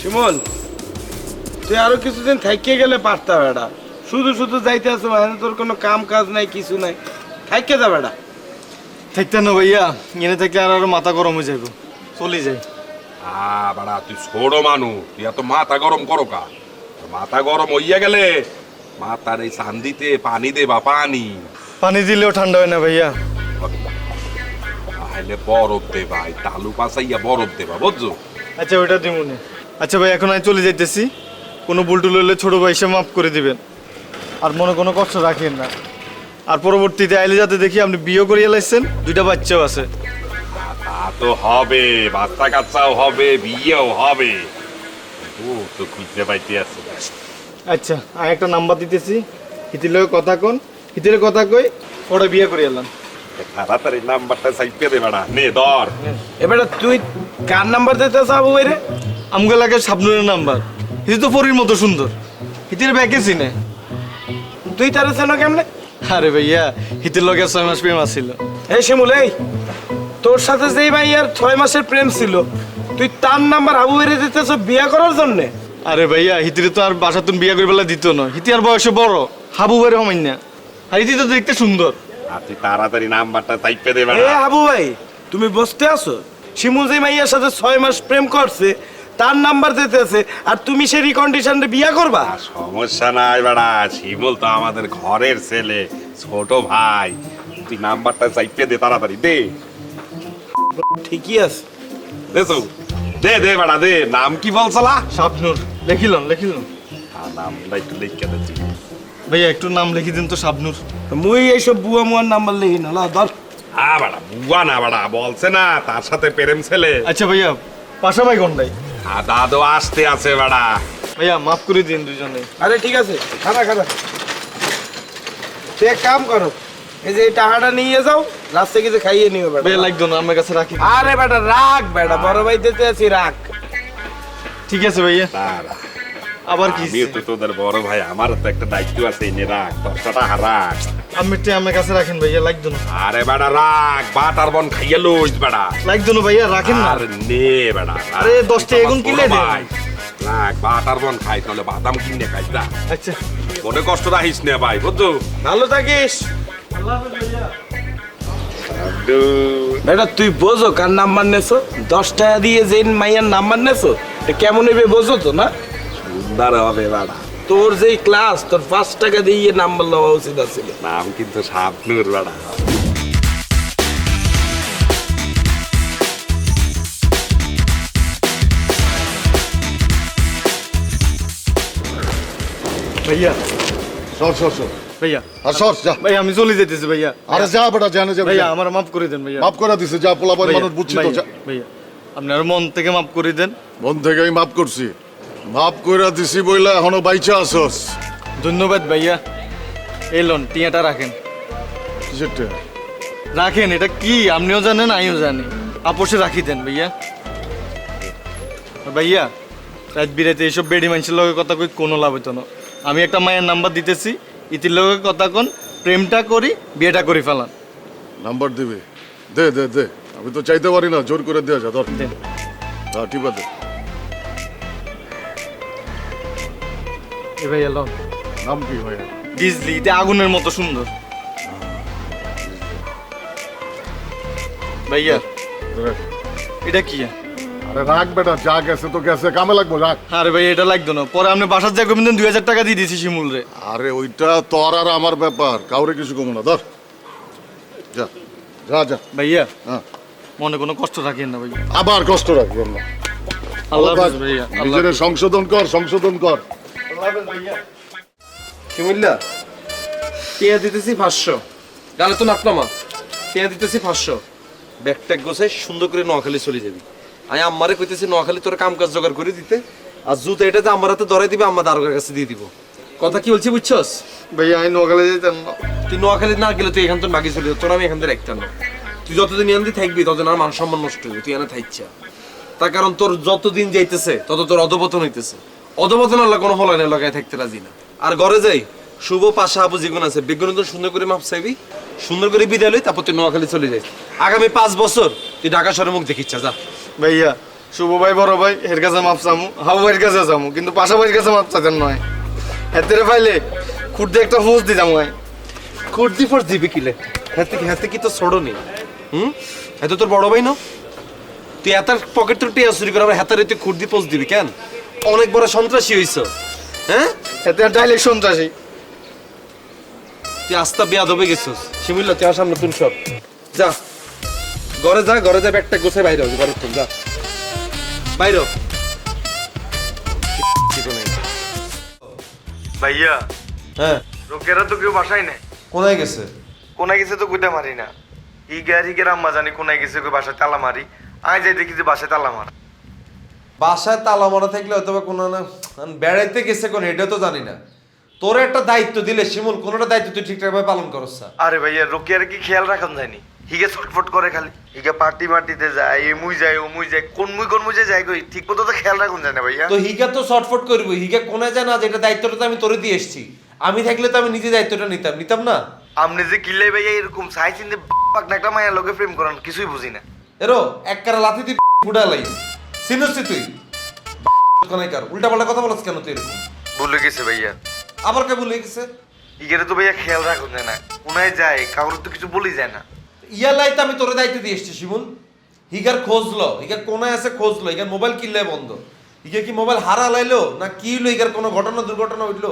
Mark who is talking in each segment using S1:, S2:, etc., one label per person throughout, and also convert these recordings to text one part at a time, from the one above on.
S1: শিমুল তুই আরও কিছুদিন থাইকে গেলে পারতাম এটা শুধু শুধু যাইতে আসো মানে তোর কোনো কাম কাজ নাই কিছু নাই। থাইকে যা বেটা
S2: থাকতে না ভাইয়া এনে থাকলে আর আরও মাথা গরম হয়ে যাইব। চলে যাই।
S3: আ বাড়া তুই ছোড়ো মানু তুই এত মাথা গরম করো কা? মাথা গরম হইয়া গেলে মাথার এই চান্দিতে পানি দে বা পানি।
S2: পানি দিলেও ঠান্ডা হয় না ভাইয়া।
S3: তাহলে বরফ দে ভাই তালু পাশাইয়া বরফ দেবা বুঝছ?
S2: আচ্ছা ওইটা দিমুনি। আচ্ছা ভাই এখন আমি চলে যাইতেছি। কোনো বুলটুল হলে ছোট ভাই সে মাফ করে দিবেন। আর মনে কোনো কষ্ট রাখেন না। আর পরবর্তীতে আইলে যাতে দেখি আপনি বিয়ে করিয়ে লাইছেন দুইটা বাচ্চাও আছে।
S3: তা তো হবে বাচ্চা কাচ্চাও হবে বিয়েও হবে। ও তো খুঁজতে পাইতে আছে।
S2: আচ্ছা আমি একটা নাম্বার দিতেছি। হিতির লগে কথা কোন। হিতির কথা কই ওটা বিয়ে করে এলাম
S3: তাড়াতাড়ি নাম্বারটা সাইপে দে বাড়া। নে ধর।
S1: এবারে তুই কার নাম্বার দিতে চাবো রে
S2: আমগো লাগে সাবনুরের নাম্বার। হিতি তো পরীর মতো সুন্দর। হিতির ব্যাকে চিনে।
S1: তুই তার চেনো কেমনে?
S2: আরে ভাইয়া হিতির লগে ছয় মাস প্রেম আসছিল
S1: এই শিমুল এই। তোর সাথে যেই ভাইয়ার ছয় মাসের প্রেম ছিল তুই তার নাম্বার আবু বেড়ে দিতেছ বিয়ে করার জন্যে?
S2: আরে ভাইয়া হিতিরে তো আর বাসা তুমি বিয়ে করে বেলা দিত না হিতি আর বয়সে বড় হাবু বের হমাইন না। আর হিতি তো দেখতে সুন্দর।
S3: আর তুই তাড়াতাড়ি নাম্বারটা সাইপে দে
S1: এ
S3: বাড়া
S1: ভাই তুমি বসতে আছো? শিমুল যে মাইয়ার সাথে ছয় মাস প্রেম করছে তার নাম্বার দিতেছে আর তুমি সে রিকন্ডিশনে বিয়ে করবা?
S3: সমস্যা নাই বাড়া শিমুল তো আমাদের ঘরের ছেলে ছোট ভাই। তুই নাম্বারটা চাইতে দে তাড়াতাড়ি দে।
S1: ঠিকই আছে।
S3: দেছো দে দে বাড়া দে। নাম কি বলছলা?
S2: শাবনুর লেখিলন লেখিলন
S3: আর নামটা একটু লিখে দিচ্ছি
S2: ভাইয়া একটু নাম লিখি দিন তো শাবনুর।
S1: মুই এইসব বুয়া মুয়ার নাম্বার লিখি না লা, ধর।
S3: আ বাড়া বুয়া না বাড়া বলছে না তার সাথে প্রেম ছেলে।
S2: আচ্ছা ভাইয়া পাশা ভাই কোনটাই?
S3: আর দাদু আসতে আছে বাড়া।
S2: ভাইয়া মাফ করে দিন দুজনে
S1: আরে ঠিক আছে। খানা খানা। সে এক কাম করো এই যে টাকাটা নিয়ে যাও রাস্তায় কিছু খাইয়ে নিও বেটা
S2: ভাইয়া লাগতো না আমার কাছে রাখি।
S1: আরে বেটা রাখ বেটা বড় ভাই দিতে আছি রাখ
S2: ঠিক আছে ভাইয়া। আবার কি?
S3: আমিও তো তোদের বড় ভাই আমার তো একটা দায়িত্ব আছে এনে রাখ দশটা হারাক
S2: আমি আমার কাছে রাখেন ভাইয়া লাগতো না
S3: আরে বেড়া রাখ বাটার বন খাইয়ে লইস বেড়া।
S2: লাগতো না ভাইয়া রাখেন না।
S3: আর নে বেড়া
S2: আরে, দশটা এগুন কিনে দে।
S3: ভাই। রাখ বাটার বন খাই তাহলে বাদাম কিনে খাই যা।
S2: আচ্ছা।
S3: মনে কষ্ট রাখিস না ভাই বুঝছ?
S1: ভালো থাকিস। বেটা তুই বোঝো কার নাম্বার নেছো? দশ টাকা দিয়ে যে মাইয়ার নাম্বার নেছো কেমন হইবে বোঝো তো না?
S3: সুন্দর হবে বেড়া
S1: তোর যেই ক্লাস তোর পাঁচ টাকা দিয়ে নাম্বার লওয়া উচিত আছে।
S3: নাম কিন্তু সাবনুর বেড়া।
S2: ভাইয়া।
S4: সর সর সর।
S2: ভাইয়া।
S4: আর সর যা।
S2: ভাইয়া আমি চলে যেতেছি ভাইয়া।
S4: আরে যা বেটা জানে যাবে
S2: ভাইয়া আমার মাফ করে দেন ভাইয়া।
S4: মাফ করে দিছে যা পোলাপান
S2: ভাইয়া,
S4: মানুষ বুঝছি তো
S2: ভাইয়া,
S4: যা।
S2: ভাইয়া। আপনার মন থেকে মাফ করে দেন।
S4: মন থেকে আমি মাফ করছি। মাফ কইরা দিছি বইলা এখনও বাইচা আসস
S2: ধন্যবাদ ভাইয়া। এই লোন টিয়াটা রাখেন।
S4: কিসের টেয়া?
S2: রাখেন এটা কি? আপনিও জানেন আমিও জানি। আপোষে রাখি দেন ভাইয়া। ভাইয়া রাত বিরাতে এইসব বেডি মানুষের লগে কথা কই কোনো লাভ হইতো না। আমি একটা মায়ের নাম্বার দিতেছি ইতির লগে কথা কোন প্রেমটা করি বিয়েটা করি ফেলান।
S4: নাম্বার দিবে। দে দে দে। আমি তো চাইতে পারি না জোর করে দেওয়া যা ধর।
S2: দেন।
S4: হ্যাঁ টিপা দে
S2: এ
S4: নাম কি
S2: ডিজলি এটা আগুনের মতো সুন্দর। ভাইয়া এটা কি?
S4: আরে রাখ বেটা যা গেছে তো গেছে কামে লাগবো রাখ
S2: আরে ভাই এটা লাগতো না। পরে আপনি বাসার যা দুই হাজার টাকা দিয়ে দিয়েছি শিমুল রে
S4: আরে ওইটা তোর আর আমার ব্যাপার কাউরে কিছু কমো না ধর। যা যা যা।
S2: ভাইয়া
S4: হ্যাঁ।
S2: মনে কোনো কষ্ট রাখেন না ভাইয়া।
S4: আবার কষ্ট রাখবেন না।
S2: আল্লাহ ভাইয়া
S4: নিজের সংশোধন কর সংশোধন কর।
S5: শিমুল্লা টিয়া দিতেছি পাঁচশো। গালে তো নাকলামা টিয়া দিতেছি পাঁচশো। ব্যাগ ট্যাগ গোছাই সুন্দর করে নোয়াখালী চলে যাবি। আমি আম্মারে কইতেছি নোয়াখালী তোর কাম কাজ জোগাড় করে দিতে। আর জুতো এটা যে আমার হাতে ধরাই দিবে আমার দারোগার কাছে দিয়ে দিব। কথা কি বলছি বুঝছস?
S2: আমি না।
S5: তুই নোয়াখালী না গেলে তুই এখান থেকে বাকি চলে যাবে তোর আমি এখান থেকে রাখতাম না। তুই যতদিন এখান থেকে থাকবি ততদিন আমার মান সম্মান নষ্ট হইবে তুই এখানে থাকছা তার কারণ তোর যতদিন যাইতেছে তত তোর অধপতন হইতেছে। অধপতন আল্লাহ কোনো থাকতে রাজি না। আর ঘরে যাই শুভ পাশা আবু জীবন আছে বিজ্ঞান তো সুন্দর করে মাপ চাইবি সুন্দর করে বিদায় লই তারপর তুই নোয়াখালী চলে যাই। আগামী পাঁচ বছর তুই ঢাকা শহরে মুখ দেখিচ্ছা যা।
S2: ভাইয়া
S6: শুভ ভাই বড় ভাই এর কাছে মাপ চামু হাবু ভাইয়ের কাছে যামু কিন্তু পাশা ভাইয়ের কাছে মাপ চাইতেন নয়। পাইলে খুঁড়তে একটা হুঁস দিতাম ভাই।
S5: কুর্দি ফোর্স দিবি কিলে হাতে কি হাতে কি তো ছোড়ো নেই হুম? এত তোর বড় ভাই না? তুই এত পকেট তোর টিয়া চুরি করে আবার হাতারে তুই কুর্দি পোস্ট দিবি কেন? অনেক বড় সন্ত্রাসী হইছ হ্যাঁ?
S6: হাতে ডাইলেক্ট সন্ত্রাসী।
S5: তুই আস্তা বেয়া দবে গেছিস শিমিল্লা তুই আসাম নতুন সব। যা। ঘরে যা ঘরে যা ব্যাগটা গোছায় বাইরে হবে ঘরে যা। বাইরে
S6: ভাইয়া
S5: হ্যাঁ।
S6: লোকেরা তো কেউ বাসায় নেই।
S5: কোথায় গেছে?
S6: কোনায় গেছে তো কুইটা মারি না। ই গাড়ি গের আম্মা জানি কোনায় গেছে কই বাসায় তালা মারি। আয় যাই দেখি যে বাসায় তালা মারা।
S5: বাসায় তালা মারা থাকলে হয়তো বা কোনো না বেড়াইতে গেছে কোন এটা তো জানি না। তোর একটা দায়িত্ব দিলে শিমুল কোনোটা দায়িত্ব তুই ঠিকঠাক ভাবে পালন করছ না।
S6: আরে ভাইয়া রোকিয়ার কি খেয়াল রাখান যায়নি হিগে ছটফট করে খালি। হিগে পার্টি মার্টিতে যায় এমুই যায় ওমুই যায় কোন মুই কোন মুজে যায় কই ঠিক মতো তো খেয়াল রাখুন যায় না ভাইয়া।
S5: তো হিগা তো শর্টফট করব হিগা কোনে যায় না যেটা দায়িত্বটা তো আমি তোরে দিয়ে এসেছি। আমি থাকলে তো আমি নিজে দায়িত্বটা নিতাম নিতাম না?
S6: আপনি যে কিল্লাই ভাইয়া এরকম সাই চিনতে পাক একটা মায়ের লোকে প্রেম করেন কিছুই বুঝি না।
S5: এরো এক কারা লাথি তুই ফুটা লাই সিনসি তুই? কোনাইকার উল্টা পাল্টা কথা বলছ কেন তুই এরকম?
S6: ভুলে গেছে ভাইয়া।
S5: আবার কে ভুলে গেছে?
S6: হিগেরে তো ভাইয়া খেয়াল রাখুন না। কোনায় যায় কাউর তো কিছু বলি যায় না।
S5: ইয়ালাই তো আমি তোরে দায়িত্ব দিয়ে এসেছি শিমুল। হিগার খোঁজলো হিগার কোনায় আছে খোঁজলো হিগার মোবাইল কিনলে বন্ধ। হিগার কি মোবাইল হারা লাইলো না কি হলো হিগার কোনো ঘটনা দুর্ঘটনা উঠল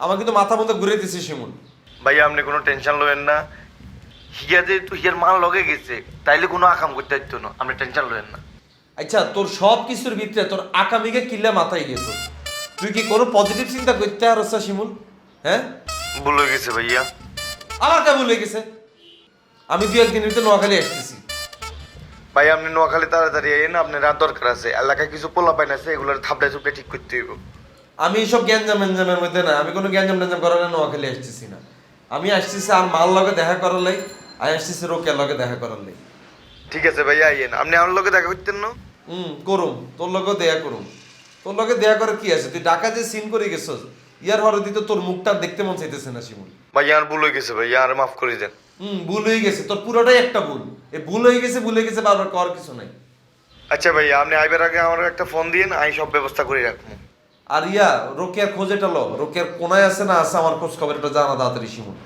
S5: আমার কিন্তু মাথা মতো ঘুরে দিছে শিমুল।
S6: ভাইয়া আপনি কোনো টেনশন লবেন না। হিগা যে তো হিগার মাল লগে গেছে তাইলে কোনো আকাম করতে হইতো না। আপনি টেনশন লবেন না।
S5: আচ্ছা তোর সব কিছুর ভিতরে তোর আকামিকে কিল্লা মাথায় গেছে। তুই কি কোনো পজিটিভ চিন্তা করতে আর শিমুল? হ্যাঁ?
S6: ভুলে গেছে ভাইয়া।
S5: আমার কে ভুলে গেছে? আমি দু একদিন ভিতরে নোয়াখালী আসতেছি।
S6: ভাই আপনি নোয়াখালী তাড়াতাড়ি আইন আপনার রাত দরকার আছে। এলাকায় কিছু পোলা পাইন আছে এগুলোর থাপড়ায় চুপড়ে ঠিক করতে হইব।
S5: আমি এইসব গ্যাঞ্জাম ম্যাঞ্জামের মধ্যে না আমি কোনো গ্যাঞ্জাম ট্যাঞ্জাম করার নোয়াখালী আসতেছি না। আমি আসতেছি আর মাল লগে দেখা করার লাই আর আসতেছি রোকের লগে দেখা করার লাই।
S6: ঠিক আছে ভাইয়া আইয়েন। আপনি আমার লোকে দেখা করতেন না?
S5: হুম করুম। তোর লগে দেয়া করুম। তোর লগে দেয়া করে কি আছে? তুই ঢাকা যে সিন করে গেছস ইয়ার হরে দিতে তোর মুখটা দেখতে মন চাইতেছে না শিমুল।
S6: ভাই আর ভুল হয়ে গেছে ভাইয়া আর মাফ করে দেন।
S5: হুম ভুল হয়ে গেছে। তোর পুরোটাই একটা ভুল। এ ভুল হয়ে গেছে ভুল হয়ে গেছে বারবার করার কিছু নাই।
S6: আচ্ছা ভাইয়া আপনি আইবার আগে আমার একটা ফোন দিয়েন আমি সব ব্যবস্থা করে রাখব।
S5: আর ইয়া রোকেয়ার খোঁজ এটা লো রোকেয়ার কোনায় আছে না আছে আমার খোঁজ খবর এটা জানা তাড়াতাড়ি শিমুল।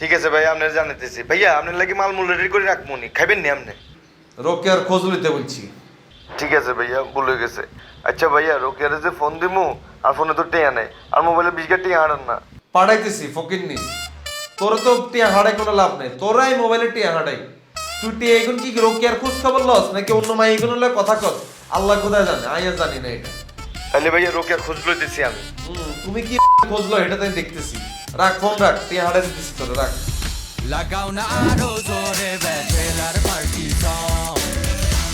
S6: ঠিক আছে ভাইয়া আপনার জানাতেছি ভাইয়া আপনার লাগে মালমূল রেডি করে রাখব নি। খাইবেন নি আপনি?
S5: রোকেয়ার খোঁজ লইতে বলছি।
S6: ঠিক আছে ভাইয়া ভুল হয়ে গেছে। আচ্ছা ভাইয়া রোকিয়ারে যে ফোন দিমু আর ফোনে তো টেয়া নেই আর মোবাইলে বিশ গাড়ি টেয়া আনেন না।
S5: পাঠাইতেছি ফকির নি তোর তো টিয়া হাঁড়াই কোনো লাভ নেই তোরাই মোবাইলে টিয়া হাঁড়াই তুই টিয়া এখন কি রোকেয়ার খোঁজ খবর লস নাকি অন্য মাই এগুলো লয় কথা কর আল্লাহ কোথায় জানে আইয়া জানি না এটা।
S6: তাহলে ভাইয়া রোকিয়ার খোঁজ লইতেছি আমি।
S5: তুমি কি খোঁজলো এটা তাই দেখতেছি। রাখ ফোন রাখ টিয়া হাঁড়াই দিতেছি তোর রাখ।
S7: লাগাও না আরও জোরে